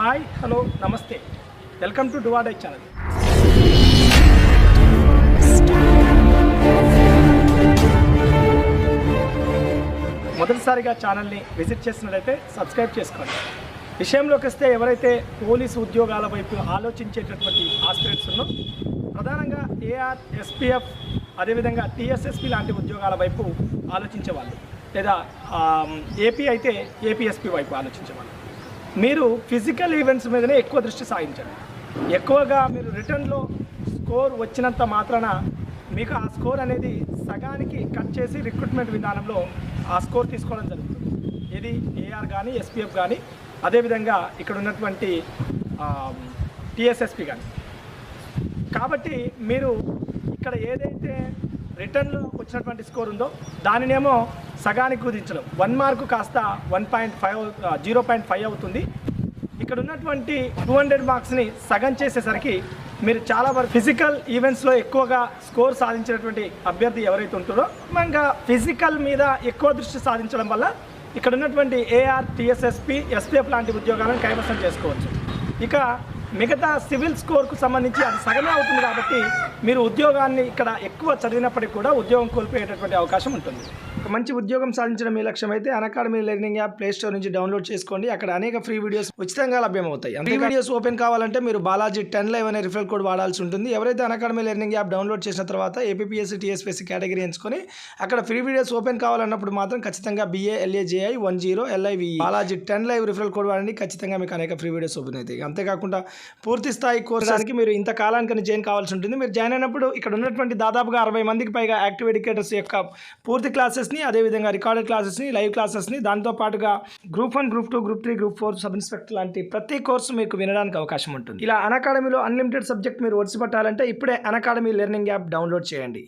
Hi hello నమస్తే. Welcome to డువాడై channel. మొదటిసారిగా ఛానల్ని విజిట్ చేసినట్లయితే సబ్స్క్రైబ్ చేసుకోండి. విషయంలోకి వస్తే ఎవరైతే పోలీసు ఉద్యోగాల వైపు ఆలోచించేటటువంటి ఆస్పిరెంట్స్ ఉన్నో ప్రధానంగా ఏఆర్ ఎస్పీఎఫ్ అదేవిధంగా టీఎస్ఎస్పి లాంటి ఉద్యోగాల వైపు ఆలోచించేవాళ్ళు లేదా ఏపీ అయితే ఏపీఎస్పి వైపు ఆలోచించేవాళ్ళు. మీరు ఫిజికల్ ఈవెంట్స్ మీదనే ఎక్కువ దృష్టి సాగించండి ఎక్కువగా మీరు రిటర్న్లో స్కోర్ వచ్చినంత మాత్రాన మీకు ఆ స్కోర్ అనేది సగానికి కట్ చేసి రిక్రూట్మెంట్ విధానంలో ఆ స్కోర్ తీసుకోవడం జరుగుతుంది. ఇది ఏఆర్ కానీ ఎస్పీఎఫ్ కానీ అదేవిధంగా ఇక్కడ ఉన్నటువంటి టీఎస్ఎస్పి కానీ కాబట్టి మీరు ఇక్కడ ఏదైతే రిటర్న్లో వచ్చినటువంటి స్కోర్ ఉందో దానినేమో సగానికి కుదించడం. వన్ మార్కు కాస్త one point five zero point five అవుతుంది. ఇక్కడ ఉన్నటువంటి టూ హండ్రెడ్ మార్క్స్ని సగం చేసేసరికి మీరు చాలా వరకు ఫిజికల్ ఈవెంట్స్లో ఎక్కువగా స్కోర్ సాధించినటువంటి అభ్యర్థి ఎవరైతే ఉంటారో ఇంకా ఫిజికల్ మీద ఎక్కువ దృష్టి సాధించడం వల్ల ఇక్కడ ఉన్నటువంటి ఏఆర్ టీఎస్ఎస్పి ఎస్పీఎఫ్ లాంటి ఉద్యోగాలను కైవసం చేసుకోవచ్చు. ఇక మిగతా సివిల్ స్కోర్కు సంబంధించి అది సగమే అవుతుంది కాబట్టి మీరు ఉద్యోగాన్ని ఇక్కడ ఎక్కువ చదివినప్పటికీ కూడా ఉద్యోగం కోల్పోయేటటువంటి అవకాశం ఉంటుంది. ఒక మంచి ఉద్యోగం సాధించడం మీ లక్ష్యం అయితే academy learning app play store నుంచి డౌన్లోడ్ చేసుకోండి. అక్కడ అనేక ఫ్రీ వీడియోస్ ఉచితంగా లభ్యమవుతాయి. అంతే వీడియోస్ ఓపెన్ కావాలంటే మీరు బాలాజీ టెన్ లైవ్ అనే రిఫరల్ కోడ్ వాడాల్సి ఉంటుంది. ఎవరైతే అకాడమీ లెర్నింగ్ యాప్ డౌన్లోడ్ చేసిన తర్వాత ఏపీఎస్సీ టీఎస్పీఎస్సీ కేటగిరీ ఎంచుకొని అక్కడ ఫ్రీ వీడియోస్ ఓపెన్ కావాలన్నప్పుడు మాత్రం ఖచ్చితంగా B A L A J I one zero L I V Balaji ten live referral code వాడండి. ఖచ్చితంగా మీకు అనేక ఫ్రీ వీడియోస్ ఓపెన్ అవుతాయి. అంతేకాకుండా పూర్తి స్థాయి కోర్సానికి మీరు ఇంత కాలానికి జాయిన్ కావాల్సి ఉంటుంది. మీరు జాయిన్ అయినప్పుడు ఇక్కడ ఉన్నటువంటి దాదాపుగా అరవై మందికి పైగా యాక్టివ్ ఎడ్యుకేటర్స్ యొక్క పూర్తి క్లాసెస్ని అదేవిధంగా రికార్డెడ్ క్లాసెస్ని లైవ్ క్లాసెస్ని దాంతో పాటుగా group one group two group three group four sub inspector లాంటి ప్రతి కోర్సు మీకు వినడానికి అవకాశం ఉంటుంది. ఇలా అకాడమీలో అన్లిమిటెడ్ సబ్జెక్ట్ మీరు ఒడిసి పట్టాలంటే ఇప్పుడే అకాడమీ లెర్నింగ్ యాప్ డౌన్లోడ్ చేయండి.